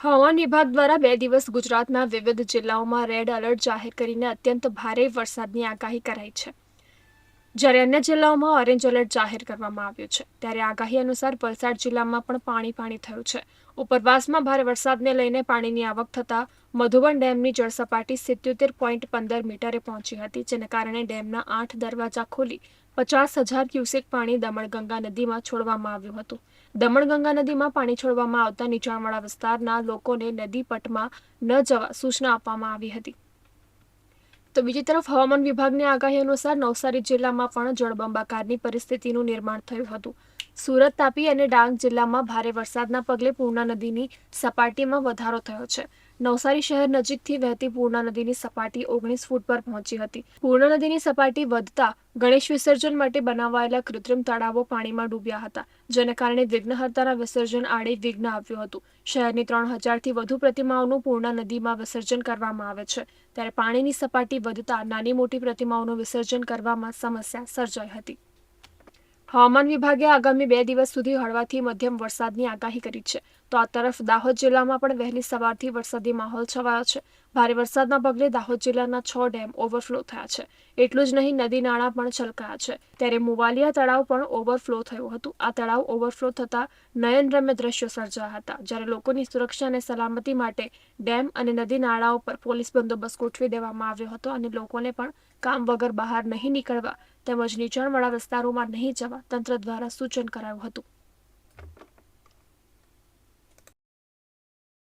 હવામાન વિભાગ દ્વારા બે દિવસ ગુજરાતના વિવિધ જિલ્લાઓમાં રેડ એલર્ટ જાહેર કરીને અત્યંત ભારે વરસાદની આગાહી કરાઈ છે. જ્યારે અન્ય જિલ્લાઓમાં ઓરેન્જ એલર્ટ જાહેર કરવામાં આવ્યું છે, ત્યારે આગાહી અનુસાર વલસાડ જિલ્લામાં પણ પાણી પાણી થયું છે. ઉપરવાસમાં ભારે વરસાદને લઈને પાણીની આવક થતાં મધુબન ડેમની જળસપાટી સિત્યોતેર પોઈન્ટ પંદર મીટરે પહોંચી હતી, જેને કારણે ડેમના આઠ દરવાજા ખોલી પચાસ હજાર ક્યુસેક પાણી દમણગંગા નદીમાં છોડવામાં આવ્યું હતું. દમણગંગા નદીમાં પાણી છોડવામાં આવતા નીચાણવાળા વિસ્તારના લોકોને નદી ન જવા સૂચના આપવામાં આવી હતી. તો બીજી તરફ હવામાન વિભાગની આગાહી અનુસાર નવસારી જિલ્લામાં પણ જળબંબાકારની પરિસ્થિતિનું નિર્માણ થયું હતું. સુરત, તાપી અને ડાંગ જિલ્લામાં ભારે વરસાદના પગલે પૂર્ણા નદીની સપાટીમાં વધારો થયો છે. નવસારી શહેર નજીકથી વહેતી પૂર્ણા નદીની સપાટી ઓગણીસ ફૂટ પર પહોંચી હતી. પૂર્ણા નદીની સપાટી વધતા ગણેશ વિસર્જન માટે બનાવાયેલા કૃત્રિમ તળાવો પાણીમાં ડૂબ્યા હતા, જેને કારણે વિઘ્નહર્તાના વિસર્જન આડે વિઘ્ન આવ્યું હતું. શહેરની ત્રણ હજારથી વધુ પ્રતિમાઓનું પૂર્ણા નદીમાં વિસર્જન કરવામાં આવે છે. ત્યારે પાણીની સપાટી વધતા નાની મોટી પ્રતિમાઓનું વિસર્જન કરવામાં સમસ્યા સર્જાઈ હતી. હવામાન વિભાગે આગામી બે દિવસ સુધી હળવાથી મધ્યમ વરસાદની આગાહી કરી છે. તો આ તરફ દાહોદ જિલ્લામાં પણ વહેલી સવારથી વરસાદી માહોલ છવાયો છે. ભારે વરસાદના પગલે દાહોદ જિલ્લાના છ ડેમ ઓવરફ્લો થયા છે. એટલું જ નહીં, નદી નાળા પણ છલકાયા છે. ત્યારે મુવાલિયા તળાવ પણ ઓવરફ્લો થયું હતું. આ તળાવ ઓવરફ્લો થતા નયનરમ્ય દ્રશ્યો સર્જાયા હતા. જ્યારે લોકોની સુરક્ષા અને સલામતી માટે ડેમ અને નદી નાળાઓ પર પોલીસ બંદોબસ્ત ગોઠવી દેવામાં આવ્યો હતો અને લોકોને પણ કામ વગર બહાર નહીં નીકળવા તેમજ નીચાણવાળા વિસ્તારોમાં નહીં જવા તંત્ર દ્વારા સૂચન કરાયું હતું.